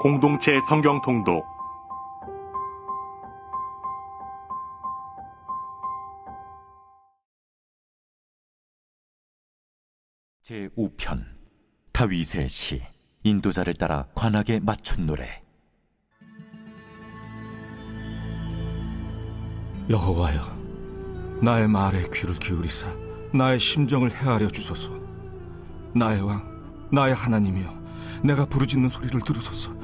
공동체 성경 통독 제5편 다윗의 시 인도자를 따라 관악에 맞춘 노래 여호와여, 나의 말에 귀를 기울이사 나의 심정을 헤아려 주소서. 나의 왕, 나의 하나님이여, 내가 부르짖는 소리를 들으소서.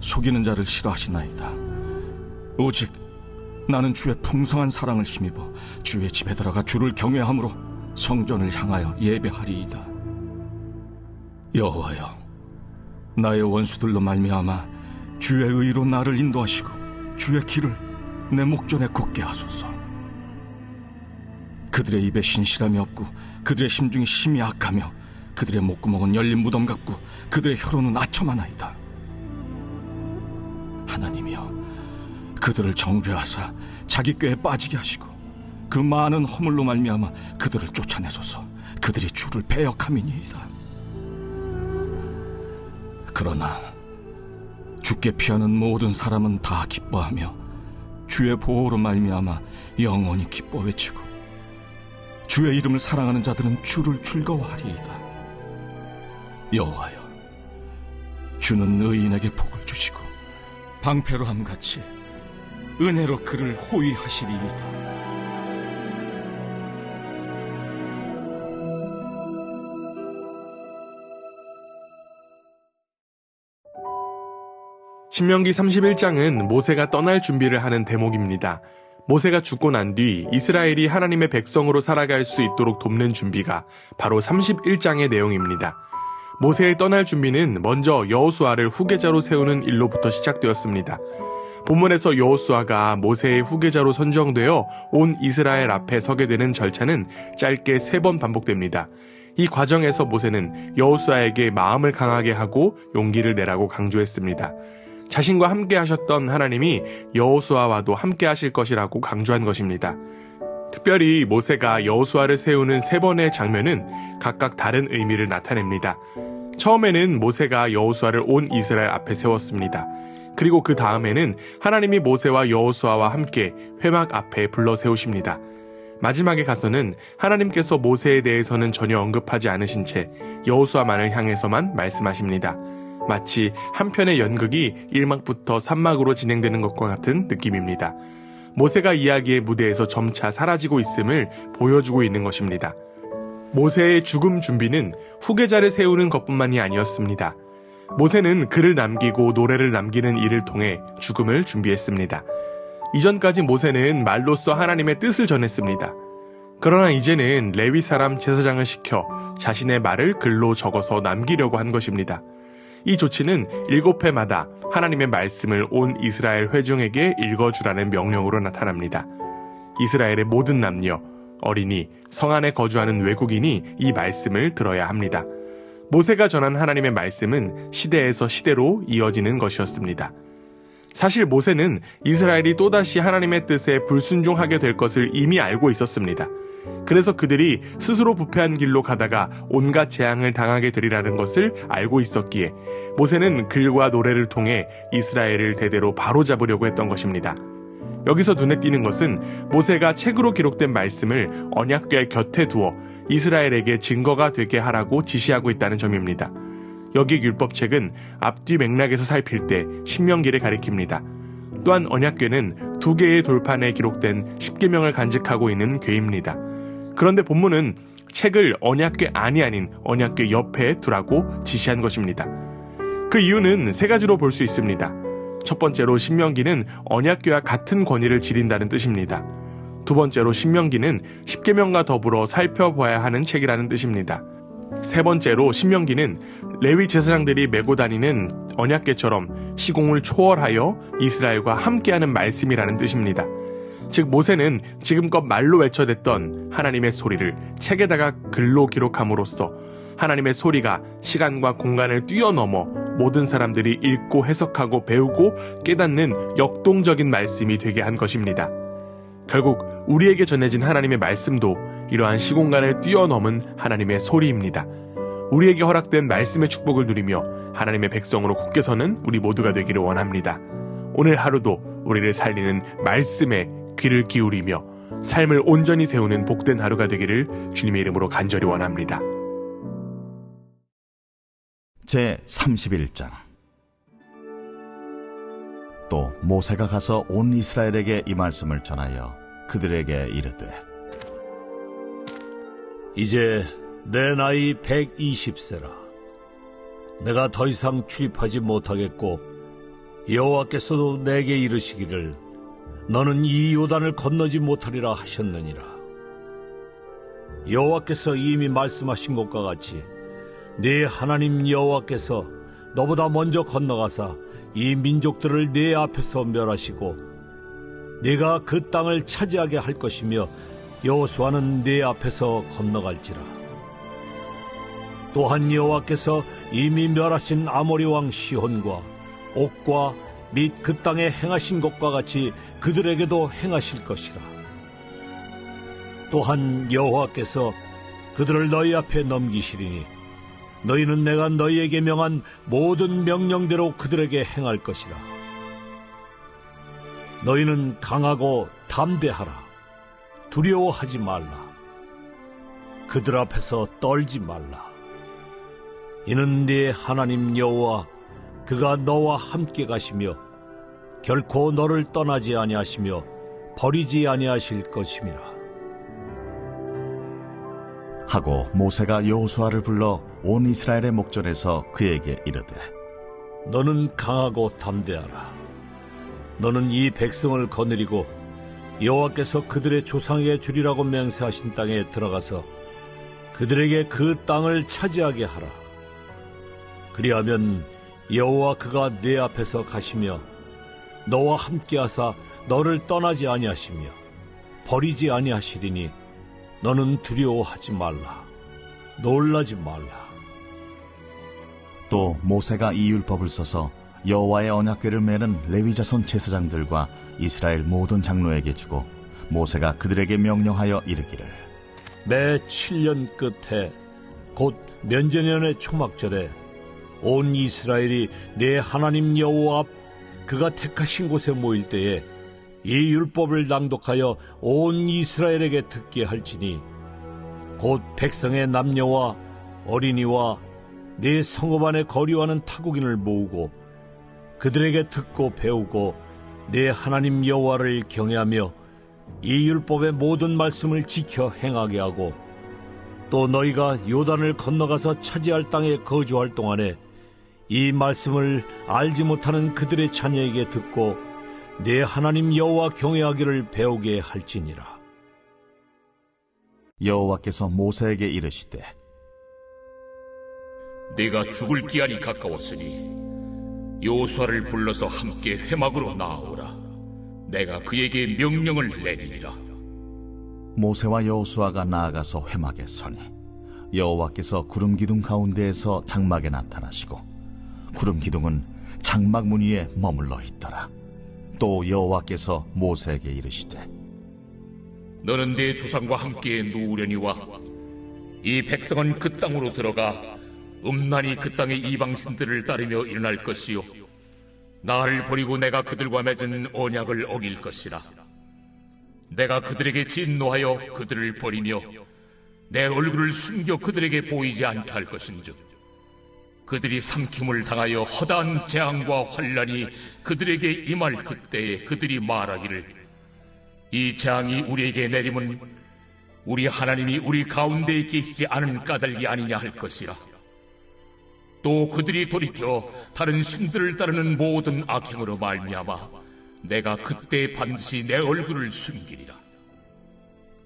속이는 자를 싫어하시나이다. 오직 나는 주의 풍성한 사랑을 힘입어 주의 집에 들어가 주를 경외함으로 성전을 향하여 예배하리이다. 여호와여, 나의 원수들로 말미암아 주의 의로 나를 인도하시고 주의 길을 내 목전에 걷게 하소서. 그들의 입에 신실함이 없고 그들의 심중이 심히 악하며 그들의 목구멍은 열린 무덤 같고 그들의 혀로는 아첨하나이다. 하나님이여, 그들을 정죄하사 자기 꾀에 빠지게 하시고 그 많은 허물로 말미암아 그들을 쫓아내소서. 그들이 주를 배역함이니이다. 그러나 주께 피하는 모든 사람은 다 기뻐하며 주의 보호로 말미암아 영원히 기뻐 외치고 주의 이름을 사랑하는 자들은 주를 즐거워하리이다. 여호와여, 주는 의인에게 복을 주시고 방패로함 같이 은혜로 그를 호위하시리이다. 신명기 31장은 모세가 떠날 준비를 하는 대목입니다. 모세가 죽고 난 뒤 이스라엘이 하나님의 백성으로 살아갈 수 있도록 돕는 준비가 바로 31장의 내용입니다. 모세의 떠날 준비는 먼저 여호수아를 후계자로 세우는 일로부터 시작되었습니다. 본문에서 여호수아가 모세의 후계자로 선정되어 온 이스라엘 앞에 서게 되는 절차는 짧게 세 번 반복됩니다. 이 과정에서 모세는 여호수아에게 마음을 강하게 하고 용기를 내라고 강조했습니다. 자신과 함께 하셨던 하나님이 여호수아와도 함께 하실 것이라고 강조한 것입니다. 특별히 모세가 여호수아를 세우는 세 번의 장면은 각각 다른 의미를 나타냅니다. 처음에는 모세가 여호수아를 온 이스라엘 앞에 세웠습니다. 그리고 그 다음에는 하나님이 모세와 여호수아와 함께 회막 앞에 불러 세우십니다. 마지막에 가서는 하나님께서 모세에 대해서는 전혀 언급하지 않으신 채 여호수아만을 향해서만 말씀하십니다. 마치 한 편의 연극이 1막부터 3막으로 진행되는 것과 같은 느낌입니다. 모세가 이야기의 무대에서 점차 사라지고 있음을 보여주고 있는 것입니다. 모세의 죽음 준비는 후계자를 세우는 것뿐만이 아니었습니다. 모세는 글을 남기고 노래를 남기는 일을 통해 죽음을 준비했습니다. 이전까지 모세는 말로써 하나님의 뜻을 전했습니다. 그러나 이제는 레위 사람 제사장을 시켜 자신의 말을 글로 적어서 남기려고 한 것입니다. 이 조치는 일곱 회마다 하나님의 말씀을 온 이스라엘 회중에게 읽어주라는 명령으로 나타납니다. 이스라엘의 모든 남녀, 어린이, 성 안에 거주하는 외국인이 이 말씀을 들어야 합니다. 모세가 전한 하나님의 말씀은 시대에서 시대로 이어지는 것이었습니다. 사실 모세는 이스라엘이 또다시 하나님의 뜻에 불순종하게 될 것을 이미 알고 있었습니다. 그래서 그들이 스스로 부패한 길로 가다가 온갖 재앙을 당하게 되리라는 것을 알고 있었기에 모세는 글과 노래를 통해 이스라엘을 대대로 바로잡으려고 했던 것입니다. 여기서 눈에 띄는 것은 모세가 책으로 기록된 말씀을 언약궤 곁에 두어 이스라엘에게 증거가 되게 하라고 지시하고 있다는 점입니다. 여기 율법책은 앞뒤 맥락에서 살필 때 신명기를 가리킵니다. 또한 언약궤는 두 개의 돌판에 기록된 십계명을 간직하고 있는 궤입니다. 그런데 본문은 책을 언약궤 안이 아닌 언약궤 옆에 두라고 지시한 것입니다. 그 이유는 세 가지로 볼 수 있습니다. 첫 번째로 신명기는 언약궤와 같은 권위를 지린다는 뜻입니다. 두 번째로 신명기는 십계명과 더불어 살펴봐야 하는 책이라는 뜻입니다. 세 번째로 신명기는 레위 제사장들이 메고 다니는 언약계처럼 시공을 초월하여 이스라엘과 함께하는 말씀이라는 뜻입니다. 즉 모세는 지금껏 말로 외쳐댔던 하나님의 소리를 책에다가 글로 기록함으로써 하나님의 소리가 시간과 공간을 뛰어넘어 모든 사람들이 읽고 해석하고 배우고 깨닫는 역동적인 말씀이 되게 한 것입니다. 결국 우리에게 전해진 하나님의 말씀도 이러한 시공간을 뛰어넘은 하나님의 소리입니다. 우리에게 허락된 말씀의 축복을 누리며 하나님의 백성으로 굳게 서는 우리 모두가 되기를 원합니다. 오늘 하루도 우리를 살리는 말씀에 귀를 기울이며 삶을 온전히 세우는 복된 하루가 되기를 주님의 이름으로 간절히 원합니다. 제 31장 또 모세가 가서 온 이스라엘에게 이 말씀을 전하여 그들에게 이르되 이제 내 나이 120세라. 내가 더 이상 출입하지 못하겠고 여호와께서도 내게 이르시기를 너는 이 요단을 건너지 못하리라 하셨느니라. 여호와께서 이미 말씀하신 것과 같이 네 하나님 여호와께서 너보다 먼저 건너가사 이 민족들을 네 앞에서 멸하시고 네가 그 땅을 차지하게 할 것이며 여호수아는 네 앞에서 건너갈지라. 또한 여호와께서 이미 멸하신 아모리 왕 시혼과 옥과 및 그 땅에 행하신 것과 같이 그들에게도 행하실 것이라. 또한 여호와께서 그들을 너희 앞에 넘기시리니 너희는 내가 너희에게 명한 모든 명령대로 그들에게 행할 것이라. 너희는 강하고 담대하라. 두려워하지 말라. 그들 앞에서 떨지 말라. 이는 네 하나님 여호와 그가 너와 함께 가시며 결코 너를 떠나지 아니하시며 버리지 아니하실 것임이라. 하고 모세가 여호수아를 불러 온 이스라엘의 목전에서 그에게 이르되 너는 강하고 담대하라. 너는 이 백성을 거느리고 여호와께서 그들의 조상에게 주리라고 맹세하신 땅에 들어가서 그들에게 그 땅을 차지하게 하라. 그리하면 여호와 그가 네 앞에서 가시며 너와 함께하사 너를 떠나지 아니하시며 버리지 아니하시리니 너는 두려워하지 말라. 놀라지 말라. 또 모세가 이 율법을 써서 여호와의 언약궤를 매는 레위 자손 제사장들과 이스라엘 모든 장로에게 주고 모세가 그들에게 명령하여 이르기를 매 7년 끝에 곧 면제년의 초막절에 온 이스라엘이 내 하나님 여호와 앞 그가 택하신 곳에 모일 때에 이 율법을 낭독하여 온 이스라엘에게 듣게 할지니 곧 백성의 남녀와 어린이와 네 성읍 안에 거류하는 타국인을 모으고 그들에게 듣고 배우고 내 하나님 여호와를 경외하며 이 율법의 모든 말씀을 지켜 행하게 하고 또 너희가 요단을 건너가서 차지할 땅에 거주할 동안에 이 말씀을 알지 못하는 그들의 자녀에게 듣고 내 하나님 여호와 경외하기를 배우게 할지니라. 여호와께서 모세에게 이르시되 네가 죽을 기한이 가까웠으니 여호수아를 불러서 함께 회막으로 나아오라. 내가 그에게 명령을 내리리라. 모세와 여호수아가 나아가서 회막에 서니 여호와께서 구름 기둥 가운데에서 장막에 나타나시고 구름 기둥은 장막 문 위에 머물러 있더라. 또 여호와께서 모세에게 이르시되 너는 네 조상과 함께 누우려니와. 이 백성은 그 땅으로 들어가 음란히 그 땅의 이방신들을 따르며 일어날 것이요. 나를 버리고 내가 그들과 맺은 언약을 어길 것이라 내가 그들에게 진노하여 그들을 버리며 내 얼굴을 숨겨 그들에게 보이지 않게 할 것인즉 그들이 삼킴을 당하여 허다한 재앙과 환란이 그들에게 임할 그때에 그들이 말하기를 이 재앙이 우리에게 내림은 우리 하나님이 우리 가운데에 계시지 않은 까닭이 아니냐 할 것이라. 또 그들이 돌이켜 다른 신들을 따르는 모든 악행으로 말미암아 내가 그때 반드시 내 얼굴을 숨기리라.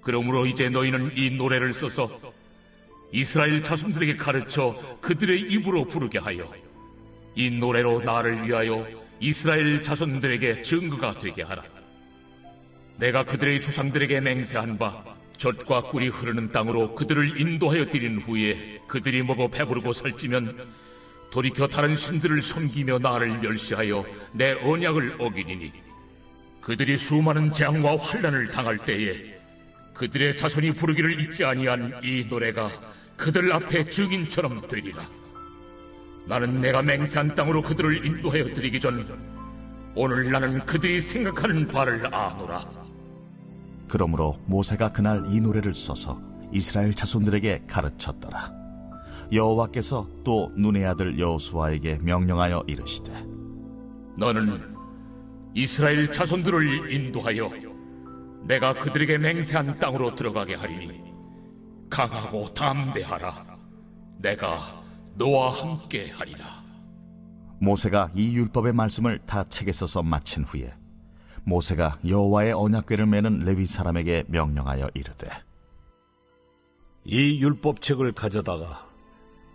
그러므로 이제 너희는 이 노래를 써서 이스라엘 자손들에게 가르쳐 그들의 입으로 부르게 하여 이 노래로 나를 위하여 이스라엘 자손들에게 증거가 되게 하라. 내가 그들의 조상들에게 맹세한 바 젖과 꿀이 흐르는 땅으로 그들을 인도하여 드린 후에 그들이 먹어 배부르고 살찌면 돌이켜 다른 신들을 섬기며 나를 멸시하여 내 언약을 어기리니 그들이 수많은 재앙과 환란을 당할 때에 그들의 자손이 부르기를 잊지 아니한 이 노래가 그들 앞에 증인처럼 되리라. 나는 내가 맹세한 땅으로 그들을 인도하여 드리기 전 오늘 나는 그들이 생각하는 바를 아노라. 그러므로 모세가 그날 이 노래를 써서 이스라엘 자손들에게 가르쳤더라. 여호와께서 또 눈의 아들 여호수아에게 명령하여 이르시되 너는 이스라엘 자손들을 인도하여 내가 그들에게 맹세한 땅으로 들어가게 하리니 강하고 담대하라. 내가 너와 함께 하리라. 모세가 이 율법의 말씀을 다 책에 써서 마친 후에 모세가 여호와의 언약궤를 매는 레위 사람에게 명령하여 이르되 이 율법책을 가져다가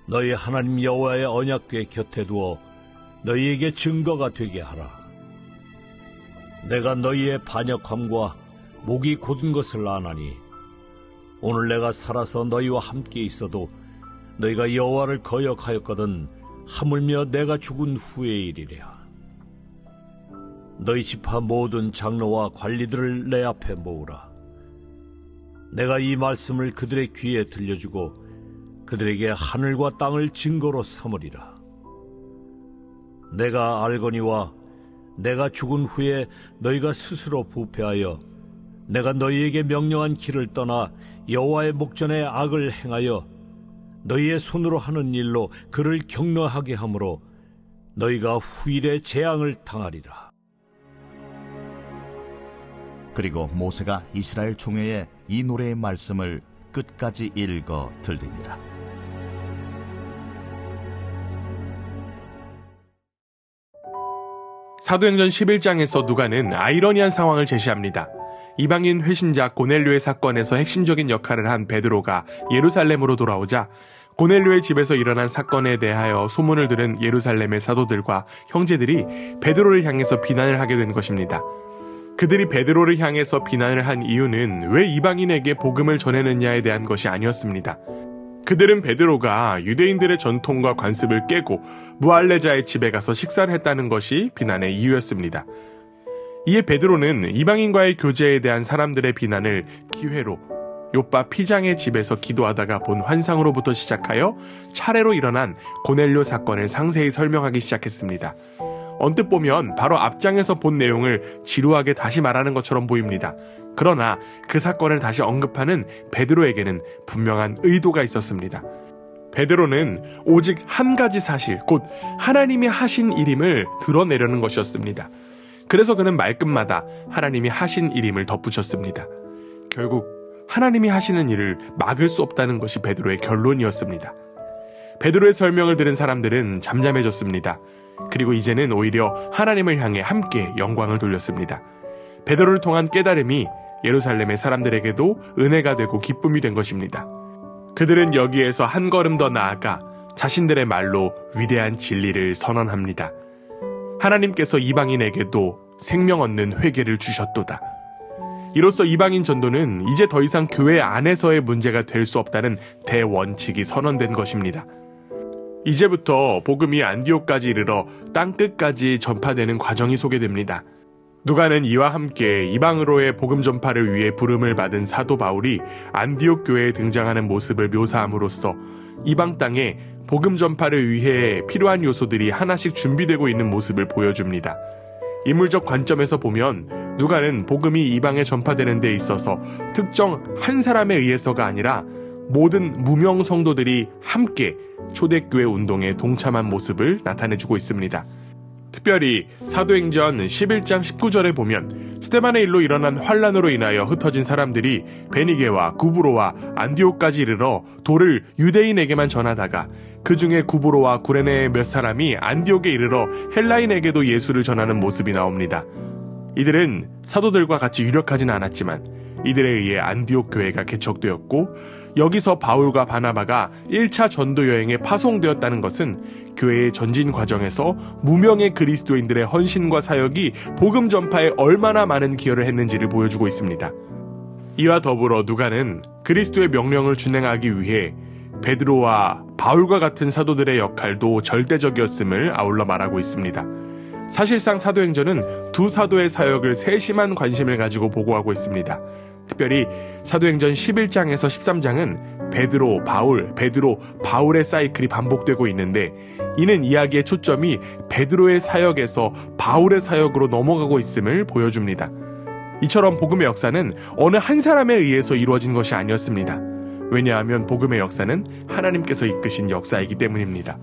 너희 하나님 여호와의 언약궤 곁에 두어 너희에게 증거가 되게 하라. 내가 너희의 반역함과 목이 곧은 것을 아나니 오늘 내가 살아서 너희와 함께 있어도 너희가 여호와를 거역하였거든 하물며 내가 죽은 후의 일이랴. 너희 지파 모든 장로와 관리들을 내 앞에 모으라. 내가 이 말씀을 그들의 귀에 들려주고 그들에게 하늘과 땅을 증거로 삼으리라. 내가 알거니와 내가 죽은 후에 너희가 스스로 부패하여 내가 너희에게 명령한 길을 떠나 여호와의 목전에 악을 행하여 너희의 손으로 하는 일로 그를 격려하게 하므로 너희가 후일에 재앙을 당하리라. 그리고 모세가 이스라엘 총회에 이 노래의 말씀을 끝까지 읽어 들리니라. 사도행전 11장에서 누가는 아이러니한 상황을 제시합니다. 이방인 회신자 고넬료의 사건에서 핵심적인 역할을 한 베드로가 예루살렘으로 돌아오자 고넬료의 집에서 일어난 사건에 대하여 소문을 들은 예루살렘의 사도들과 형제들이 베드로를 향해서 비난을 하게 된 것입니다. 그들이 베드로를 향해서 비난을 한 이유는 왜 이방인에게 복음을 전했느냐에 대한 것이 아니었습니다. 그들은 베드로가 유대인들의 전통과 관습을 깨고 무할레자의 집에 가서 식사를 했다는 것이 비난의 이유였습니다. 이에 베드로는 이방인과의 교제에 대한 사람들의 비난을 기회로 요빠 피장의 집에서 기도하다가 본 환상으로부터 시작하여 차례로 일어난 고넬료 사건을 상세히 설명하기 시작했습니다. 언뜻 보면 바로 앞장에서 본 내용을 지루하게 다시 말하는 것처럼 보입니다. 그러나 그 사건을 다시 언급하는 베드로에게는 분명한 의도가 있었습니다. 베드로는 오직 한 가지 사실, 곧 하나님이 하신 일임을 드러내려는 것이었습니다. 그래서 그는 말끝마다 하나님이 하신 일임을 덧붙였습니다. 결국 하나님이 하시는 일을 막을 수 없다는 것이 베드로의 결론이었습니다. 베드로의 설명을 들은 사람들은 잠잠해졌습니다. 그리고 이제는 오히려 하나님을 향해 함께 영광을 돌렸습니다. 베드로를 통한 깨달음이 예루살렘의 사람들에게도 은혜가 되고 기쁨이 된 것입니다. 그들은 여기에서 한 걸음 더 나아가 자신들의 말로 위대한 진리를 선언합니다. 하나님께서 이방인에게도 생명 얻는 회개를 주셨도다. 이로써 이방인 전도는 이제 더 이상 교회 안에서의 문제가 될 수 없다는 대원칙이 선언된 것입니다. 이제부터 복음이 안디옥까지 이르러 땅 끝까지 전파되는 과정이 소개됩니다. 누가는 이와 함께 이방으로의 복음 전파를 위해 부름을 받은 사도 바울이 안디옥 교회에 등장하는 모습을 묘사함으로써 이방 땅에 복음 전파를 위해 필요한 요소들이 하나씩 준비되고 있는 모습을 보여줍니다. 인물적 관점에서 보면 누가는 복음이 이방에 전파되는 데 있어서 특정 한 사람에 의해서가 아니라 모든 무명 성도들이 함께 초대교회 운동에 동참한 모습을 나타내주고 있습니다. 특별히 사도행전 11장 19절에 보면 스테반의 일로 일어난 환란으로 인하여 흩어진 사람들이 베니게와 구브로와 안디옥까지 이르러 돌을 유대인에게만 전하다가 그 중에 구브로와 구레네의 몇 사람이 안디옥에 이르러 헬라인에게도 예수를 전하는 모습이 나옵니다. 이들은 사도들과 같이 유력하진 않았지만 이들에 의해 안디옥 교회가 개척되었고 여기서 바울과 바나바가 1차 전도 여행에 파송되었다는 것은 교회의 전진 과정에서 무명의 그리스도인들의 헌신과 사역이 복음 전파에 얼마나 많은 기여를 했는지를 보여주고 있습니다. 이와 더불어 누가는 그리스도의 명령을 준행하기 위해 베드로와 바울과 같은 사도들의 역할도 절대적이었음을 아울러 말하고 있습니다. 사실상 사도행전은 두 사도의 사역을 세심한 관심을 가지고 보고하고 있습니다. 특별히 사도행전 11장에서 13장은 베드로, 바울, 베드로, 바울의 사이클이 반복되고 있는데 이는 이야기의 초점이 베드로의 사역에서 바울의 사역으로 넘어가고 있음을 보여줍니다. 이처럼 복음의 역사는 어느 한 사람에 의해서 이루어진 것이 아니었습니다. 왜냐하면 복음의 역사는 하나님께서 이끄신 역사이기 때문입니다.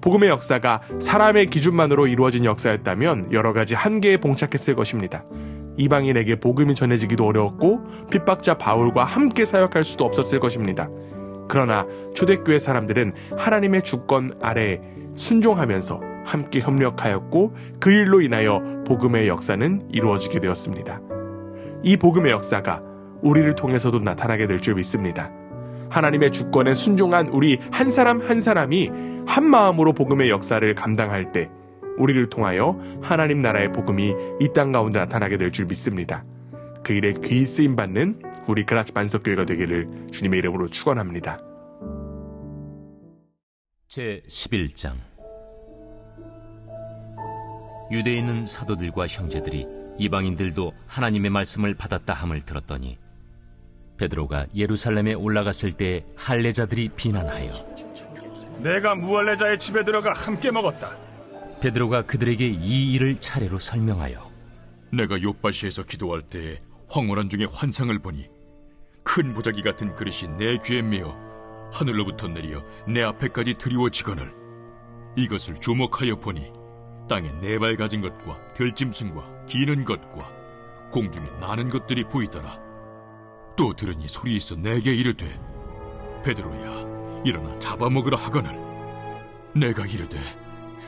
복음의 역사가 사람의 기준만으로 이루어진 역사였다면 여러 가지 한계에 봉착했을 것입니다. 이방인에게 복음이 전해지기도 어려웠고 핍박자 바울과 함께 사역할 수도 없었을 것입니다. 그러나 초대교회 사람들은 하나님의 주권 아래 순종하면서 함께 협력하였고 그 일로 인하여 복음의 역사는 이루어지게 되었습니다. 이 복음의 역사가 우리를 통해서도 나타나게 될 줄 믿습니다. 하나님의 주권에 순종한 우리 한 사람 한 사람이 한 마음으로 복음의 역사를 감당할 때 우리를 통하여 하나님 나라의 복음이 이 땅 가운데 나타나게 될 줄 믿습니다. 그 일에 귀 쓰임 받는 우리 그라치 반석교회가 되기를 주님의 이름으로 축원합니다. 제 11장 유대에 있는 사도들과 형제들이 이방인들도 하나님의 말씀을 받았다 함을 들었더니 베드로가 예루살렘에 올라갔을 때 할례자들이 비난하여 내가 무할레자의 집에 들어가 함께 먹었다. 베드로가 그들에게 이 일을 차례로 설명하여 내가 요바시에서 기도할 때 황홀한 중에 환상을 보니 큰 보자기 같은 그릇이 내 귀에 메어 하늘로부터 내려 내 앞에까지 드리워지거늘 이것을 주목하여 보니 땅에 네 발 가진 것과 들짐승과 기는 것과 공중에 나는 것들이 보이더라. 또 들으니 소리 있어 내게 이르되 베드로야 일어나 잡아먹으라 하거늘. 내가 이르되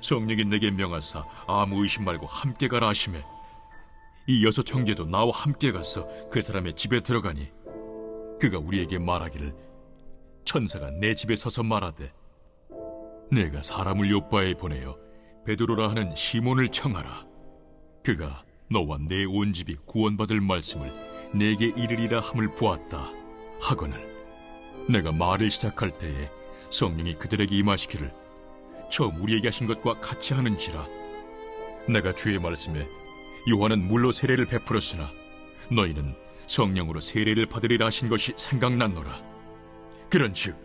성령이 내게 명하사 아무 의심 말고 함께 가라 하심에 이 여섯 형제도 나와 함께 가서 그 사람의 집에 들어가니 그가 우리에게 말하기를 천사가 내 집에 서서 말하되 내가 사람을 요바에 보내어 베드로라 하는 시몬을 청하라. 그가 너와 내 온 집이 구원받을 말씀을 내게 이르리라 함을 보았다 하거늘 내가 말을 시작할 때에 성령이 그들에게 임하시기를 처음 우리에게 하신 것과 같이 하는지라. 내가 주의 말씀에 요한은 물로 세례를 베풀었으나 너희는 성령으로 세례를 받으리라 하신 것이 생각났노라. 그런즉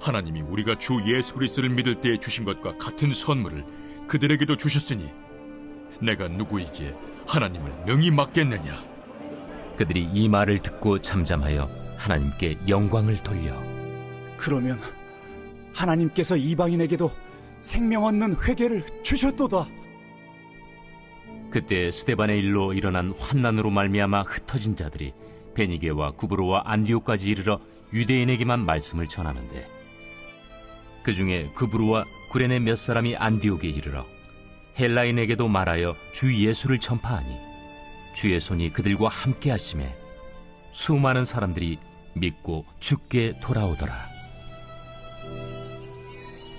하나님이 우리가 주 예수 그리스도를 믿을 때에 주신 것과 같은 선물을 그들에게도 주셨으니 내가 누구에게 하나님을 명히 맡겠느냐? 그들이 이 말을 듣고 잠잠하여 하나님께 영광을 돌려. 그러면 하나님께서 이방인에게도 생명 얻는 회개를 주셨도다. 그때 스데반의 일로 일어난 환난으로 말미암아 흩어진 자들이 베니게와 구브로와 안디오까지 이르러 유대인에게만 말씀을 전하는데 그 중에 구브로와 구레네 몇 사람이 안디옥에 이르러 헬라인에게도 말하여 주 예수를 전파하니 주의 손이 그들과 함께 하심에 수많은 사람들이 믿고 죽게 돌아오더라.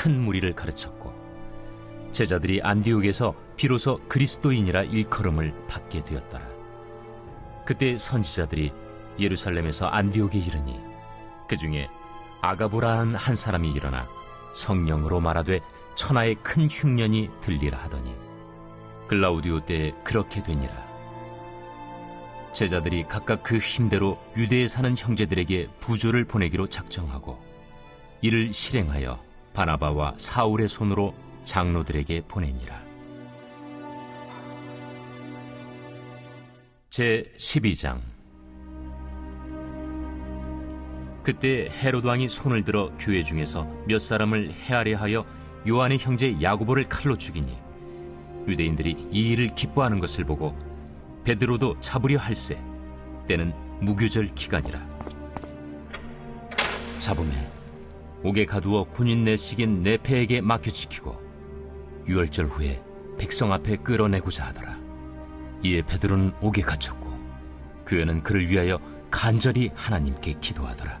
큰 무리를 가르쳤고 제자들이 안디옥에서 비로소 그리스도인이라 일컬음을 받게 되었더라. 그때 선지자들이 예루살렘에서 안디옥에 이르니 그 중에 아가보라는 한 사람이 일어나 성령으로 말하되 천하의 큰 흉년이 들리라 하더니 글라우디오 때에 그렇게 되니라 제자들이 각각 그 힘대로 유대에 사는 형제들에게 부조를 보내기로 작정하고 이를 실행하여 바나바와 사울의 손으로 장로들에게 보내니라. 제 12장. 그때 헤로드 왕이 손을 들어 교회 중에서 몇 사람을 해하려 하여 요한의 형제 야고보를 칼로 죽이니 유대인들이 이 일을 기뻐하는 것을 보고 베드로도 잡으려 할세. 때는 무교절 기간이라. 잡음에 옥에 가두어 군인 내식인 네페에게 맡겨지키고 유월절 후에 백성 앞에 끌어내고자 하더라. 이에 베드로는 옥에 갇혔고 그애는 그를 위하여 간절히 하나님께 기도하더라.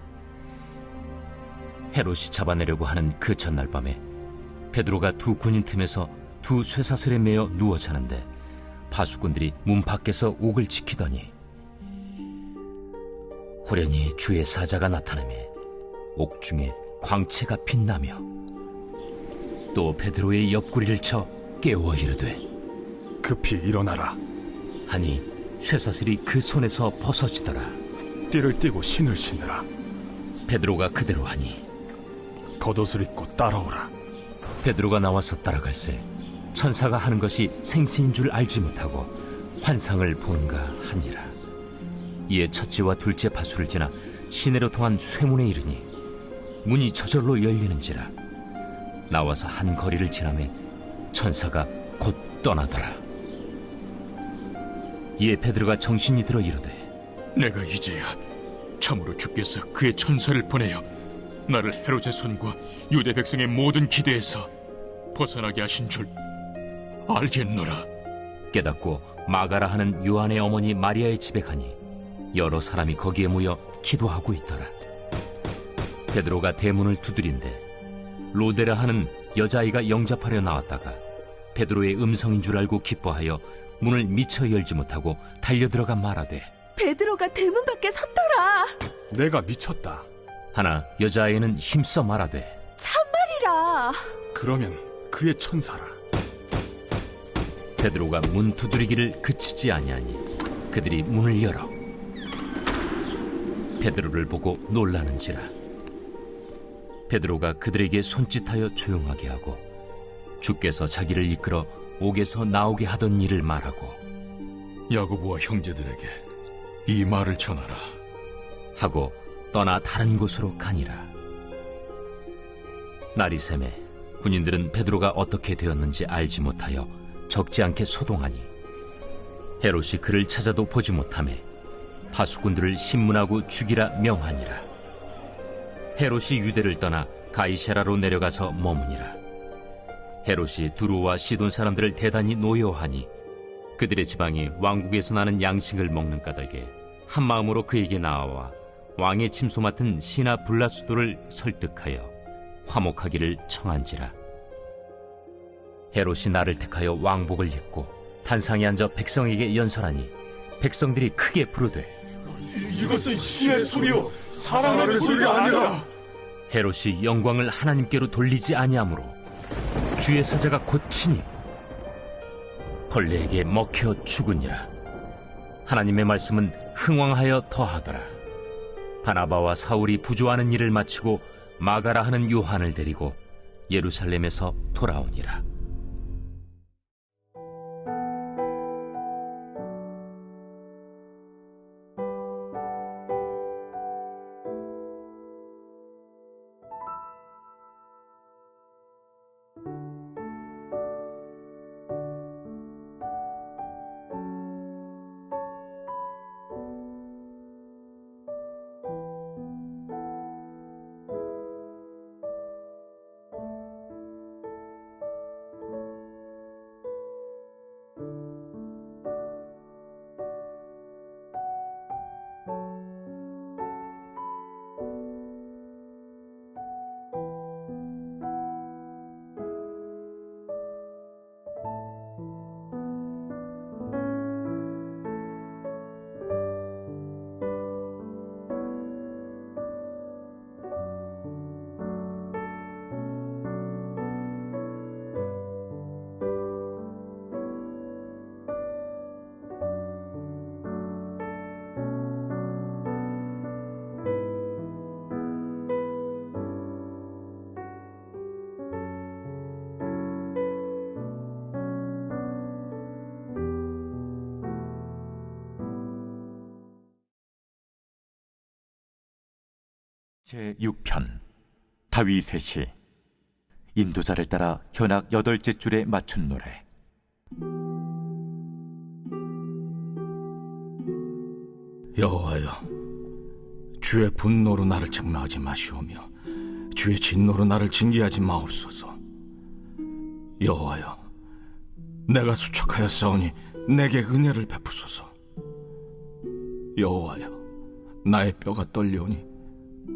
헤롯이 잡아내려고 하는 그 전날 밤에 베드로가 두 군인 틈에서 두 쇠사슬에 매어 누워 자는데 파수꾼들이 문 밖에서 옥을 지키더니 호련히 주의 사자가 나타나매 옥중에 광채가 빛나며 또 베드로의 옆구리를 쳐 깨워 이르되 급히 일어나라. 하니 쇠사슬이 그 손에서 벗어지더라 띠를 띠고 신을 신으라. 베드로가 그대로 하니 겉옷을 입고 따라오라. 베드로가 나와서 따라갈새 천사가 하는 것이 생신인 줄 알지 못하고 환상을 보는가 하니라 이에 첫째와 둘째 파수를 지나 시내로 통한 쇠문에 이르니 문이 저절로 열리는지라 나와서 한 거리를 지나매 천사가 곧 떠나더라 이에 베드로가 정신이 들어 이르되 내가 이제야 참으로 주께서 그의 천사를 보내어 나를 헤롯의 손과 유대 백성의 모든 기대에서 벗어나게 하신 줄 알겠노라. 깨닫고 마가라 하는 요한의 어머니 마리아의 집에 가니 여러 사람이 거기에 모여 기도하고 있더라. 베드로가 대문을 두드린데 로데라 하는 여자아이가 영접하려 나왔다가 베드로의 음성인 줄 알고 기뻐하여 문을 미처 열지 못하고 달려 들어가 말하되 베드로가 대문 밖에 섰더라. 내가 미쳤다. 하나 여자아이는 힘써 말하되 참말이라. 그러면 그의 천사라. 베드로가 문 두드리기를 그치지 아니하니 그들이 문을 열어 베드로를 보고 놀라는지라 베드로가 그들에게 손짓하여 조용하게 하고 주께서 자기를 이끌어 옥에서 나오게 하던 일을 말하고 야고보와 형제들에게 이 말을 전하라. 하고 떠나 다른 곳으로 가니라 날이 새매 군인들은 베드로가 어떻게 되었는지 알지 못하여 적지 않게 소동하니 헤롯이 그를 찾아도 보지 못하매 파수꾼들을 신문하고 죽이라 명하니라 헤롯이 유대를 떠나 가이세라로 내려가서 머무니라. 헤롯이 두루와 시돈 사람들을 대단히 노여하니 그들의 지방이 왕국에서 나는 양식을 먹는 까닭에 한 마음으로 그에게 나와 왕의 침소 맡은 시나 블라수도를 설득하여 화목하기를 청한지라. 헤롯이 나를 택하여 왕복을 입고 단상에 앉아 백성에게 연설하니 백성들이 크게 부르되 이것은 신의 소리요. 사람의 소리가 아니라 헤롯이 영광을 하나님께로 돌리지 아니하므로 주의 사자가 곧치니 벌레에게 먹혀 죽으니라. 하나님의 말씀은 흥왕하여 더하더라. 바나바와 사울이 부조하는 일을 마치고 마가라 하는 요한을 데리고 예루살렘에서 돌아오니라 제 6편 다윗의 시 인도자를 따라 현악 여덟째 줄에 맞춘 노래 여호와여, 주의 분노로 나를 책망하지 마시오며 주의 진노로 나를 징계하지 마옵소서. 여호와여, 내가 수척하여 싸우니 내게 은혜를 베푸소서. 여호와여, 나의 뼈가 떨려오니